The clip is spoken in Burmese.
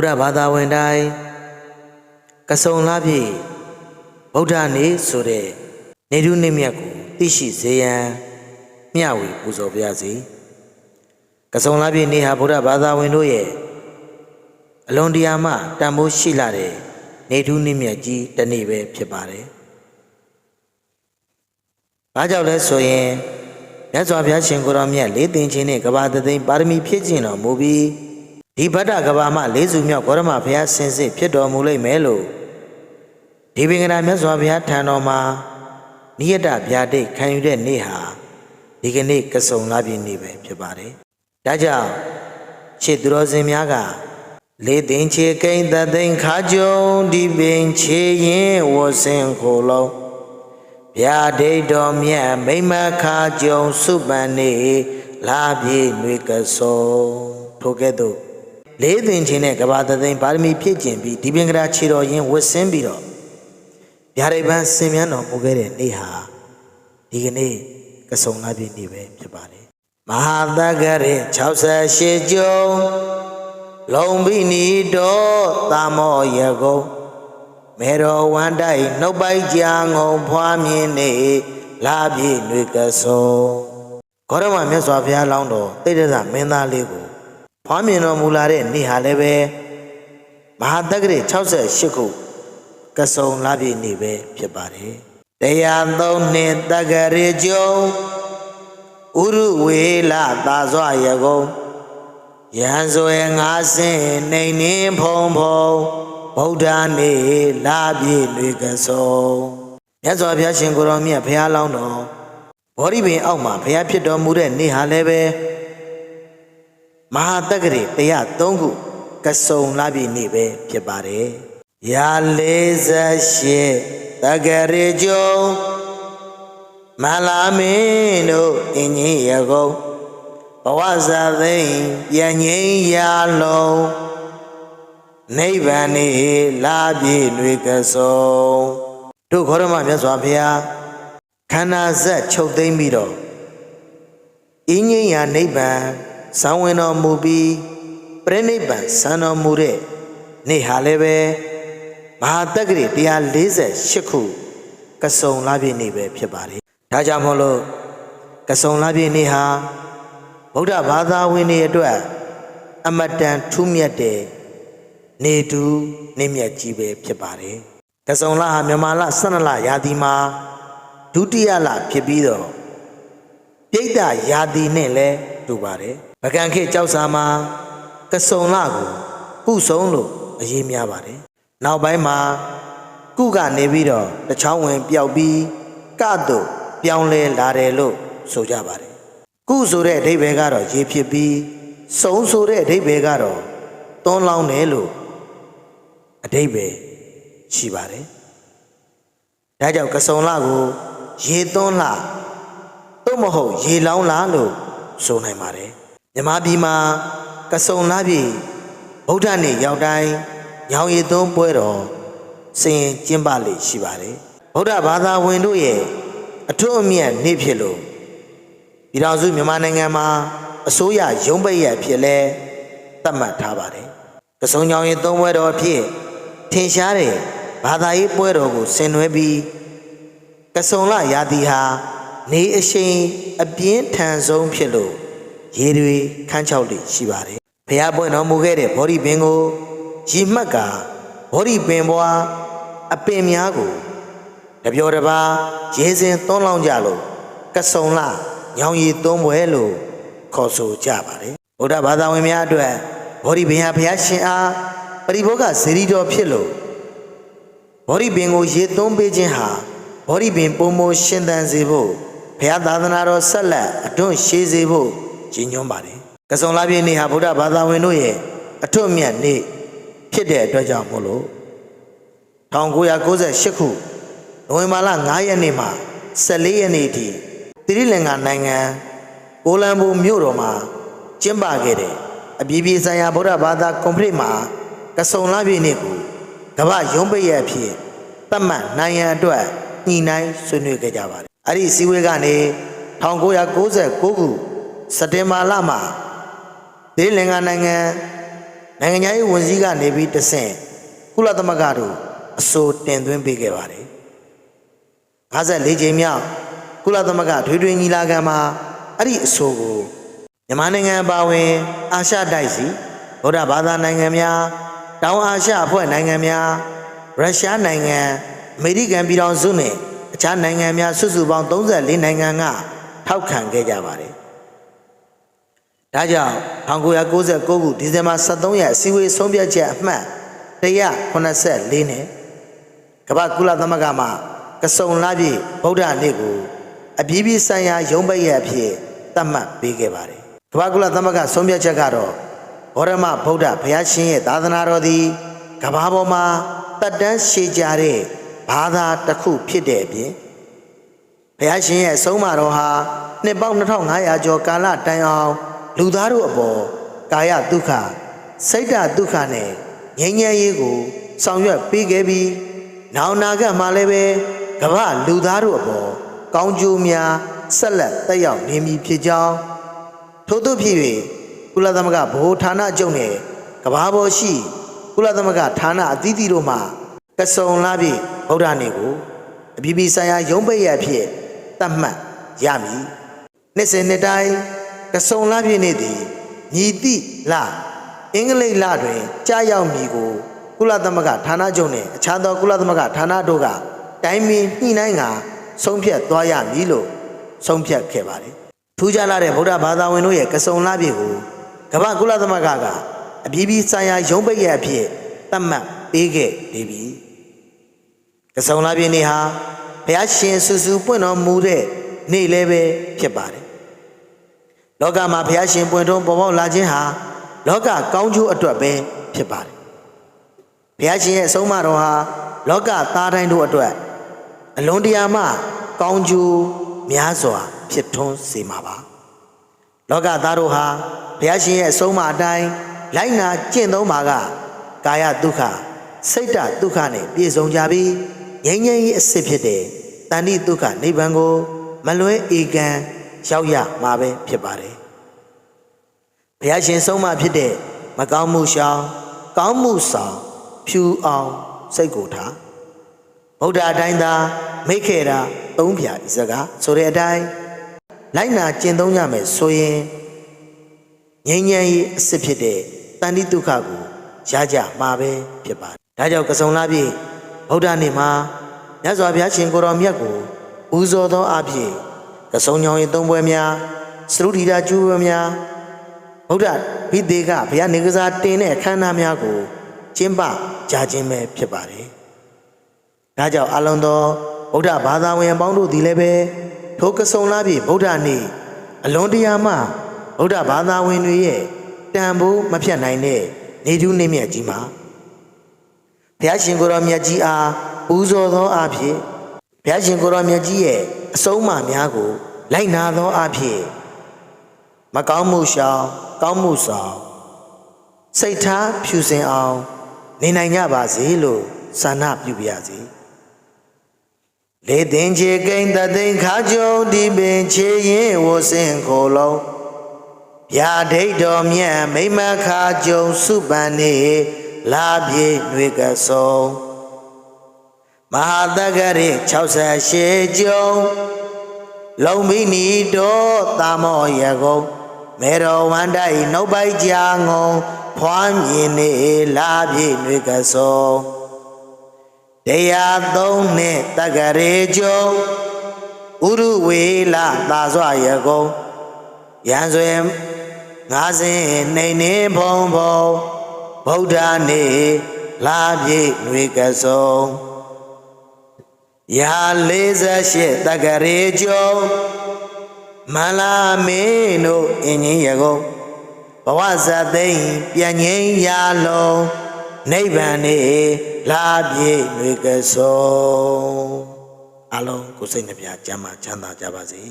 ဗုဒ္ဓဘာသာဝင်တိုင်းကစုံလာပြည့်ဗုဒ္ဓနေ့ဆိုတဲ့နေထုနေမြတ်ကိုသိရှိစေရန်မျှဝေပူဇော်ပါရစေကစုံလာပြည့်နေ့ဟာဗုဒ္ဓဘာသာဝင်တို့ရဲ့အလွန်တရာမှတန်ဖိုးရှိလာတဲ့နေထုနေမြတ်ကြီးတစ်နေ့ပဲဖြစ်ပါတယ်။ဘာကြောင့်လဲဆိုရင်မြတ်စွာဘုရားရှင်ကိုရောမြတ်လေးသိင်ခြင်းနဲ့ကဘာတသိန်းပါရမီဖြည့်ကျင့်တော်မူပြီး ဒီဗတ္တကဘာမှလေးစုမြောက်ဂေါရမဘုရားဆင်စစ်ဖြစ်တော်မူလိမ့်မယ်လို့ဒီပင်ကနာမြတ်စွာဘုရားထံတော်မှာနိယတဗျာဒိတ်ခံယူတဲ့နေ့ဟာဒီကနေ့ကစုံလာပြီနေ့ပဲဖြစ်ပါတယ်။ဒါကြောင့်ခြေသူတော်စင်များကလေးသိင်ချေကိန်းသသိန်းခါကြုံဒီပင်ချေရင်ဝစင်ခိုလုံးဗျာဒိတ်တော်မြတ်မိမ္မခါကြုံစုပန်နေလာပြေຫນွေကစုံထိုကဲ့သို့ လေးသိင်ချင်းနဲ့ကဘာသသိန်းပါရမီဖြည့်ကျင်ပြီးဒီပင်ကရာခြေတော်ရင်ဝတ်ဆင်းပြီးတော့ဗျာဒိတ်ပန်းဆင်မြန်းတော်မူခဲ့တဲ့နေ့ဟာဒီကနေ့ကစုံလာပြည့်နေ့ပဲဖြစ်ပါတယ်မဟာသက္ကရေ68ကျုံလုံပိနီတော်သာမောယကုံမေတော်ဝန္တိုက်နှုတ်ပိုက်ကြာငုံဖွားမြင်နေလာပြည့်ຫນွေကစုံဂေါရမမြတ်စွာဘုရားလောင်းတော်တိတ္တဇမင်းသားလေးကို ဖွားမြင်တော်မူလာတဲ့နေ့ဟာလည်းပဲမဟာတက္ကရေ68ခုကစုံလာပြည့်နေ့ပဲဖြစ်ပါတယ်တရားသုံးနှစ်တက္ကရေကျုံဥရုဝေလသာစွာယကုံယံဆိုရငါစင်နေနေဖုံဖုံဗုဒ္ဓနေလာပြည့်လွေကစုံမြတ်စွာဘုရားရှင်ကိုရောမြတ်ဘုရားလောင်းတော်ဘောဓိပင်အောက်မှာဘုရားဖြစ်တော်မူတဲ့နေ့ဟာလည်းပဲ မဟာတက္ကရေတရား၃ခုကစုံလာပြည့်နေ့ပဲဖြစ်ပါတယ်ရာ48တက္ကရေကျုံမလာမင်းတို့အင်းကြီးရကုံဘဝဇာသိမ့်ပြန်ငိမ့်ရာလုံးနိဗ္ဗာန်နေလာပြေຫນွေကစုံတို့ခေါရမမြတ်စွာဘုရားခန္ဓာဇက်ချုပ်သိမ့်ပြီးတော့အင်းငိမ့်ရာနိဗ္ဗာန် ဇံဝင်တော်မူပြီးပြိနိဗ္ဗာန်ဇံတော်မူတဲ့နေ့ဟာလည်းပဲမဟာတက္ကရီ148ခုကစုံလာပြည့်နေ့ပဲဖြစ်ပါတယ်ဒါကြောင့်မို့လို့ကစုံလာပြည့်နေ့ဟာဗုဒ္ဓဘာသာဝင်တွေအတွက်အမတန်ထူးမြတ်တဲ့နေတူနေမြတ်ကြီးပဲဖြစ်ပါတယ်။ကစုံလဟာမြန်မာလ12လရာသီမှာဒုတိယလဖြစ်ပြီးတော့ပြိတ္တရာသီနဲ့လည်းတူပါတယ်။ ဗကံခေတ်ကြောက်စာမှာကစုံလကိုကုဆုံးလို့အရေးများပါတယ်။နောက်ပိုင်းမှာကုကနေပြီးတော့တချောင်းဝင်ပျောက်ပြီးကတို့ပြောင်းလဲလာတယ်လို့ဆိုကြပါတယ်။ကုဆိုတဲ့အဓိပ္ပာယ်ကတော့ရေဖြစ်ပြီးစုံဆိုတဲ့အဓိပ္ပာယ်ကတော့သွန်းလောင်းတယ်လို့အဓိပ္ပာယ်ရှိပါတယ်။ဒါကြောင့်ကစုံလကိုရေသွန်းလသို့မဟုတ်ရေလောင်းလလို့ဆိုနိုင်ပါတယ်။ မြမပြည်မှာကစုံလပြည်ဗုဒ္ဓနေ့ရောက်တိုင်းညောင်ရည်သွန်းပွဲတော်စင်ကျင်းပလေရှိပါတယ်။ဗုဒ္ဓဘာသာဝင်တို့ရဲ့အထွတ်အမြတ်နေ့ဖြစ်လို့ပြည်တော်စုမြန်မာနိုင်ငံမှာအစိုးရရုံးပိတ်ရဖြစ်လဲသတ်မှတ်ထားပါတယ်။ကစုံညောင်ရင်သုံးပွဲတော်ဖြစ်ထင်ရှားတဲ့ဘာသာရေးပွဲတော်ကိုဆင်နွှဲပြီးကစုံလရာသီဟာနေအရှိန်အပြင်းထန်ဆုံးဖြစ်လို့ ရေတွေခန်းချောက်လိရှိပါတယ်။ဘုရားပွင့်တော်မူခဲ့တဲ့ဗောဓိပင်ကိုရီမှတ်ကဗောဓိပင်ဘွားအပင်များကိုတပြောတပါရေစင်သွန်းလောင်းကြလို့ကစုံလညောင်ရည်သွန်းပွဲလို့ခေါ်ဆိုကြပါတယ်ဗုဒ္ဓဘာသာဝင်များအတွက်ဘောဓိပင်ဟာဘုရားရှင်အားပရိဘောဂဇေရီတော်ဖြစ်လို့ဘောဓိပင်ကိုရေသွန်းပေးခြင်းဟာဘောဓိပင်ပုံမရှင်သန်စေဖို့ဘုရားသာသနာတော်ဆက်လက်အတွန့်ရှည်စေဖို့ ကြီးညွှန်းပါတယ်ကစုံလာပြည့်နေ့ဟာဗုဒ္ဓဘာသာဝင်တို့ရဲ့အထွတ်အမြတ်နေ့ဖြစ်တဲ့အတွက်ကြောင့်မို့လို့1998ခုနိုဝင်ဘာလ9ရက်နေ့မှ14ရက်နေ့အထိသီရိလင်္ကာနိုင်ငံကိုလံဘိုမြို့တော်မှာကျင်းပခဲ့တဲ့အပြည်ပြည်ဆိုင်ရာဗုဒ္ဓဘာသာကွန်ဖရင့်မှာကစုံလာပြည့်နေ့ကိုကမ္ဘာရုံးပိတ်ရအဖြစ်သတ်မှတ်နိုင်ရန်အတွက်ညှိနှိုင်းဆွေးနွေးခဲ့ကြပါတယ်။အဲ့ဒီစည်းဝေးကနေ1996ခု စက်တင်ဘာလမှာသီရိလင်္ကာနိုင်ငံနိုင်ငံရေးဝန်ကြီးကနေပြီးတဆင့်ကုလသမဂ္ဂတို့အဆိုတင်သွင်းပေးခဲ့ပါတယ်54ချိန်မြောက်ကုလသမဂ္ဂထွေထွေညီလာခံမှာအဲ့ဒီအဆိုကိုမြန်မာနိုင်ငံအပါအဝင် အာရှတိုက်စီဗုဒ္ဓဘာသာနိုင်ငံများတောင်အာရှအဖွဲ့နိုင်ငံများရုရှားနိုင်ငံအမေရိကန်ပြည်ထောင်စုနဲ့အခြားနိုင်ငံများစုစုပေါင်း34နိုင်ငံကထောက်ခံခဲ့ကြပါတယ်။ ဒါကြောင့်1999ခုဒီဇင်ဘာ23ရက်အစည်းအဝေးဆုံးဖြတ်ချက်အမှတ်184နဲ့ကမ္ဘာကုလသမဂ္ဂမှကစုံလာပြည့်ဗုဒ္ဓနေ့ကိုအပြည်ပြည်ဆိုင်ရာရုံးပိတ်ရက်အဖြစ်သတ်မှတ်ပေးခဲ့ပါတယ်။ကမ္ဘာကုလသမဂ္ဂဆုံးဖြတ်ချက်ကတော့ဘောရမဗုဒ္ဓဘုရားရှင်ရဲ့သာသနာတော်သည်ကမ္ဘာပေါ်မှာတက်တန်းရှည်ကြတဲ့ဘာသာတစ်ခုဖြစ်တဲ့အပြင်ဘုရားရှင်ရဲ့အဆုံးအမတော်ဟာနှစ်ပေါင်း2500ကျော်ကာလတိုင်အောင် လူသားတို့အပေါ်ကာယဒုက္ခစိတ်ဓာတ်ဒုက္ခနဲ့ငြိမ်းချမ်းရေးကို ဆောင်ရွက်ပေးခဲ့ပြီးနောင်နာကမှလည်းပဲကမ္ဘာလူသားတို့အပေါ်ကောင်းကျိုးများဆက်လက်တက်ရောက်နေမည်ဖြစ်ကြောင်းထို့သို့ဖြစ်၍ကုလသမဂ္ဂဗဟိုဌာနချုပ်နဲ့ကမ္ဘာပေါ်ရှိကုလသမဂ္ဂဌာနအသီးသီးတို့မှကစုံလာပြီးဗုဒ္ဓနေကိုအပြည်ပြည်ဆိုင်ရာရုံးပိတ်ရဖြစ်သတ်မှတ်ရမည်နှစ်စဉ်နှစ်တိုင်း ကစုံလာပြည့်နေ့သည်ညီတိလအင်္ဂလိပ်လတွင်ကြားရောက်မည်ကိုကုလသမဂ္ဂဌာနချုပ်နှင့်အခြားသောကုလသမဂ္ဂဌာနတို့ကတိုင်းမင်းညှိနှိုင်းကဆုံးဖြတ်သွားရမည်လို့ဆုံးဖြတ်ခဲ့ပါတယ်ထူးခြားလာတဲ့ဗုဒ္ဓဘာသာဝင်တို့ရဲ့ကစုံလာပြည့်ကိုကမ္ဘာကုလသမဂ္ဂကအပြည်ပြည်ဆိုင်ရာရုံးပိတ်ရအဖြစ်သတ်မှတ်ပေးခဲ့နေပြီကစုံလာပြည့်နေ့ဟာဘုရားရှင်ဆူဆူပွင့်တော်မူတဲ့နေ့လည်းပဲဖြစ်ပါတယ် လောကမှာဘုရားရှင်ပွင့်ထွန်းပေါ်ပေါက်လာခြင်းဟာလောကကောင်းကျိုးအတွက်ပဲဖြစ်ပါတယ်ဘုရားရှင်ရဲ့အဆုံးအမတော်ဟာလောကသားတိုင်းတို့အတွက်အလွန်တရာမှကောင်းကျိုးများစွာဖြစ်ထွန်းစေမှာပါလောကသားတို့ဟာဘုရားရှင်ရဲ့အဆုံးအမအတိုင်းလိုက်နာကျင့်သုံးပါကကာယဒုက္ခစိတ်တဒုက္ခနဲ့ပြည့်စုံကြပြီးငြိမ်းချမ်းရေးအစစ်ဖြစ်တဲ့တဏှိဒုက္ခနိဗ္ဗာန်ကိုမလွဲဧကံ ရောက်ရမှာပဲဖြစ်ပါတယ်ဘုရားရှင်ဆုံးမဖြစ်တဲ့မကောင်းမှုရှောင်ကောင်းမှုဆောင်ဖြူအောင်စိတ်ကိုထားဗုဒ္ဓအတိုင်းသာမိတ်ခဲ့တာသုံးပြဤစကားဆိုတဲ့အတိုင်းလိုက်နာကျင့်သုံးရမယ်ဆိုရင်ငြိမ်းချမ်းရေးအစစ်ဖြစ်တဲ့တဏှိဒုက္ခကိုရကြမှာပဲဖြစ်ပါတယ်ဒါကြောင့်ကစုံလာပြည့်ဗုဒ္ဓနေ့မှာမြတ်စွာဘုရားရှင်ကိုတော်မြတ်ကိုပူဇော်သောအဖြစ် ကစုံညောင်းရင်သုံးပွဲများသရုဒ္ဓိတာကျူးပွဲများဗုဒ္ဓဘိသေကဘုရားနေကစားတင်တဲ့အခမ်းအနားများကိုကျင်းပကြခြင်းပဲဖြစ်ပါတယ်။ဒါကြောင့်အလုံးသောဗုဒ္ဓဘာသာဝင်အပေါင်းတို့သည်လည်းပဲထိုကစုံလာပြီဗုဒ္ဓနေ့အလွန်တရာမှဗုဒ္ဓဘာသာဝင်တွေရဲ့တန်ဖိုးမဖြတ်နိုင်တဲ့နေထူးနေမြတ်ကြီးမှာဘုရားရှင်ကိုယ်တော်မြတ်ကြီးအားပူဇော်သောအဖြစ်ဘုရားရှင်ကိုယ်တော်မြတ်ကြီးရဲ့ အဆုံးအမများကို လိုက်နာသောအဖြစ်မကောင်းမှုရှောင်ကောင်းမှုဆောင်စိတ်ထားဖြူစင်အောင် နေနိုင်ကြပါစေလို့ဆန္ဒပြုပါရစေလေတင်ချေကိန်းတသိင်ခါကြုံဒီပင်ချေရင်ဝစင်ခိုလုံးဗျာဒိတ်တော်မြတ်မိမခါကြုံစုပန်နေလာပြေຫນွေကဆုံ မဟာတက္ကရေ68ကျုံလုံမိနီတော်တာမောရကုံမေတော်ဝန္တိုင်နှုတ်ပိုက်ကြာငုံဖွားမြင်နေလာပြည့်နှွေကစောတရားသုံးနှစ်တက္ကရေကျုံဥရဝေလာသာစွာရကုံရန်စွေငါးစင်နေနေဘုံဘုံဗုဒ္ဓနေလာပြည့်နှွေကစော ရာ48တက္ကရေကျုံမလာမင်းတို့အင်းကြီးရကုံဘဝဇတ်သိမ့်ပြန်ငိမ့်ရာလုံးနိဗ္ဗာန်နေလာပြေຫນွေကဆုံအလုံးကိုစိတ်နှပြကျမ်းမာချမ်းသာကြပါစေ